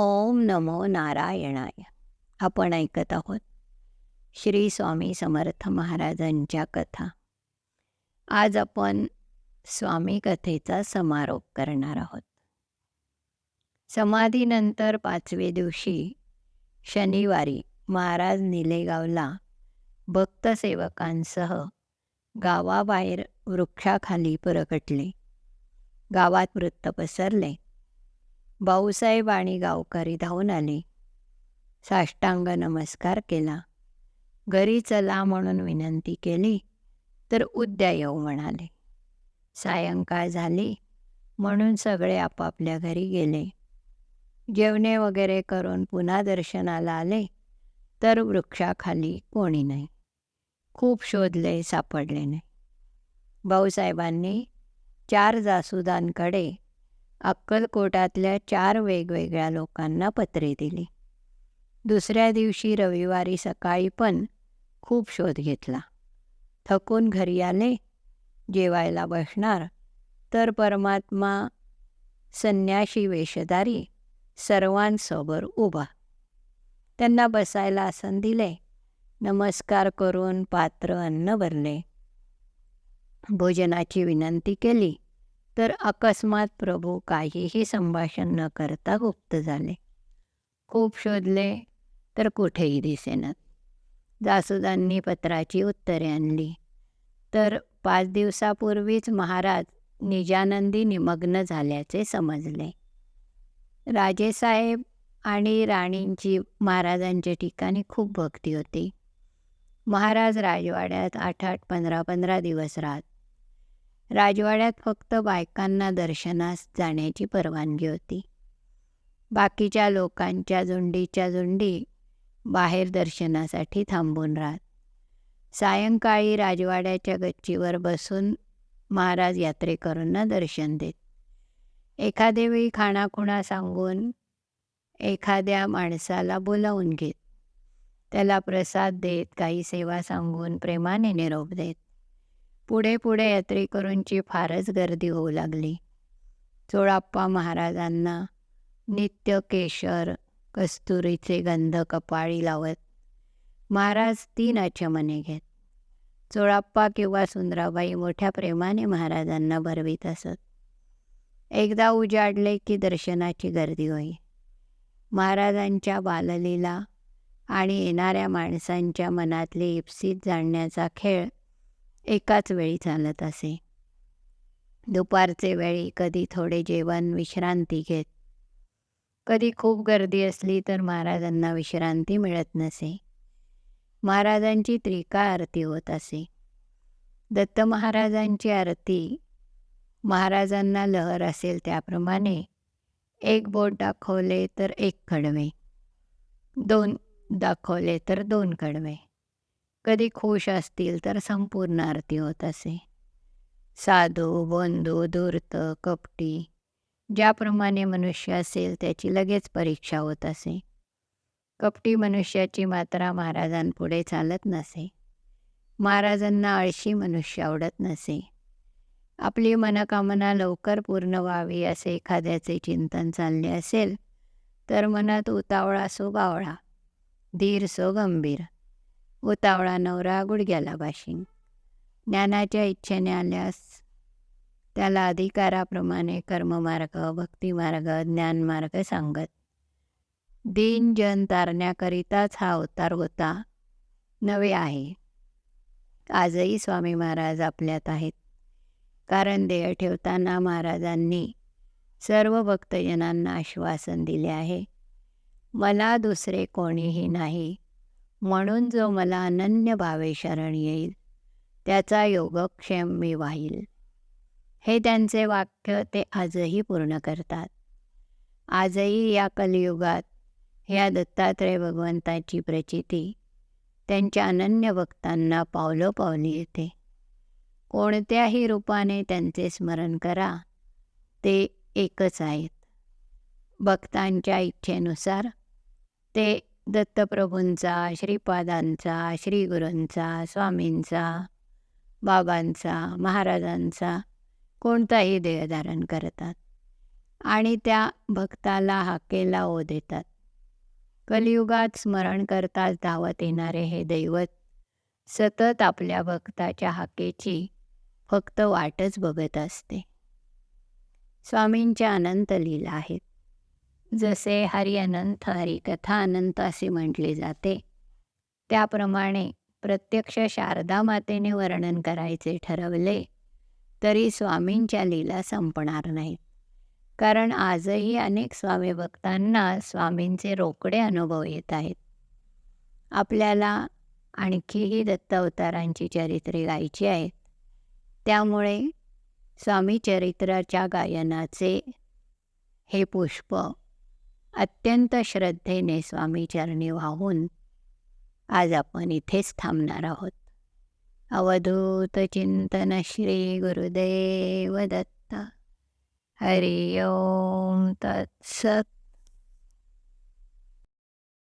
ओम नमो नारायणाय. आपण ऐकत आहोत श्री स्वामी समर्थ महाराजांच्या कथा. आज आपण स्वामी कथेचा समारोप करणार आहोत. समाधीनंतर पाचवे दिवशी शनिवारी महाराज निलेगावला भक्तसेवकांसह गावाबाहेर वृक्षाखाली परकटले गावात वृत्त पसरले. भाऊसाहेब आणि गावकरी धावून आले. साष्टांग नमस्कार केला. घरी चला म्हणून विनंती केली तर उद्या येऊ म्हणाले. सायंकाळ झाली म्हणून सगळे आपापल्या घरी गेले. जेवणे वगैरे करून पुन्हा दर्शनाला आले तर वृक्षाखाली कोणी नाही. खूप शोधले सापडले नाही. भाऊसाहेबांनी चार जासुदांकडे अक्कलकोटातल्या चार वेगवेगळ्या लोकांना पत्रे दिली. दुसऱ्या दिवशी रविवारी सकाळी पण खूप शोध घेतला. थकून घरी आले जेवायला बसणार तर परमात्मा संन्याशी वेशधारी सर्वांसोबर उभा. त्यांना बसायला आसन दिले नमस्कार करून पात्र अन्न भरले. भोजनाची विनंती केली. तर अकस्मात प्रभू काहीही संभाषण न करता गुप्त झाले. खूप शोधले तर कुठेही दिसेनात जासुदांनी पत्राची उत्तरे आणली. तर पाच दिवसापूर्वीच महाराज निजानंदी निमग्न झाल्याचे समजले. राजेसाहेब आणि राणींची महाराजांच्या ठिकाणी खूप भक्ती होती. महाराज राजवाड्यात आठ आठ पंधरा पंधरा दिवस राहत राजवाड्यात फक्त बायकांना दर्शनास जाण्याची परवानगी होती. बाकीच्या लोकांच्या झुंडीच्या झुंडी बाहेर दर्शनासाठी थांबून राहत. सायंकाळी राजवाड्याच्या गच्चीवर बसून महाराज यात्रेकरूंना दर्शन देत. एखादे वेळी खाणाखुणा सांगून एखाद्या माणसाला बोलावून घेत. त्याला प्रसाद देत काही सेवा सांगून प्रेमाने निरोप देत. पुढे पुढे यात्रेकरूंची फारच गर्दी होऊ लागली. चोळाप्पा महाराजांना नित्य केशर कस्तुरीचे गंध कपाळी लावत महाराज तीन आचमने घेत. चोळाप्पा किंवा सुंदराबाई मोठ्या प्रेमाने महाराजांना भरवीत असत. एकदा उजाडले की दर्शनाची गर्दी होई. महाराजांच्या बाललीला आणि येणाऱ्या माणसांच्या मनातले इप्सित जाणण्याचा खेळ एकाच वेळी चालत असे. दुपारचे वेळी कधी थोडे जेवण विश्रांती घेत. कधी खूप गर्दी असली तर महाराजांना विश्रांती मिळत नसे. महाराजांची त्रिका आरती होत असे. दत्त महाराजांची आरती महाराजांना लहर असेल त्याप्रमाणे एक बोट दाखवले तर एक कडवे. दोन दाखवले तर दोन कडवे. कधी खुश असतील तर संपूर्ण आरती होत असे. साधू बंधू धूर्त कपटी ज्याप्रमाणे मनुष्य असेल त्याची लगेच परीक्षा होत असे. कपटी मनुष्याची मात्रा महाराजांपुढे चालत नसे. महाराजांना आळशी मनुष्य आवडत नसे. आपली मनकामना लवकर पूर्ण व्हावी असे एखाद्याचे चिंतन चालले असेल तर मनात उतावळा सो बावळा धीर सो गंभीर. उतावळा नवरा गुडघ्याला बाशिंग. ज्ञानाच्या इच्छेने आल्यास त्याला अधिकाराप्रमाणे कर्ममार्ग भक्तिमार्ग ज्ञानमार्ग सांगत. दीन जन तारण्याकरिताच हा अवतार होता. नवे आहे. आजही स्वामी महाराज आपल्यात आहेत. कारण देह ठेवताना महाराजांनी सर्व भक्तजनांना आश्वासन दिले आहे. मला दुसरे कोणीही नाही. म्हणून जो मला अनन्य भावे शरण येईल त्याचा योगक्षेम मी वाहील. हे त्यांचे वाक्य ते आजही पूर्ण करतात. आजही या कलियुगात ह्या दत्तात्रय भगवंताची प्रचिती त्यांच्या अनन्य भक्तांना पावलोपावली येते. कोणत्याही रूपाने त्यांचे स्मरण करा ते एकच आहेत. भक्तांच्या इच्छेनुसार ते दत्तप्रभूंचा श्रीपादांचा श्रीगुरूंचा स्वामींचा बाबांचा महाराजांचा कोणताही देह धारण करतात. आणि त्या भक्ताला हाकेला ओ देतात. कलियुगात स्मरण करताच धावत येणारे हे दैवत सतत आपल्या भक्ताच्या हाकेची फक्त वाटच बघत असते. स्वामींच्या अनंत लीला आहेत. जसे हरी अनंत हरी कथा अनंत असे म्हटले जाते. त्याप्रमाणे प्रत्यक्ष शारदा मातेने वर्णन करायचे ठरवले तरी स्वामींच्या लीला संपणार नाहीत. कारण आजही अनेक स्वामी भक्तांना स्वामींचे रोकडे अनुभव येत आहेत. आपल्याला आणखीही दत्तावतारांची चरित्रे गायची आहेत. त्यामुळे स्वामी चरित्राच्या गायनाचे हे पुष्प अत्यंत श्रद्धेने स्वामी चरणी वाहून आज आपण इथेच थांबणार आहोत. अवधूत चिंतन श्री गुरुदेव दत्त. हरि ओम तत्सत.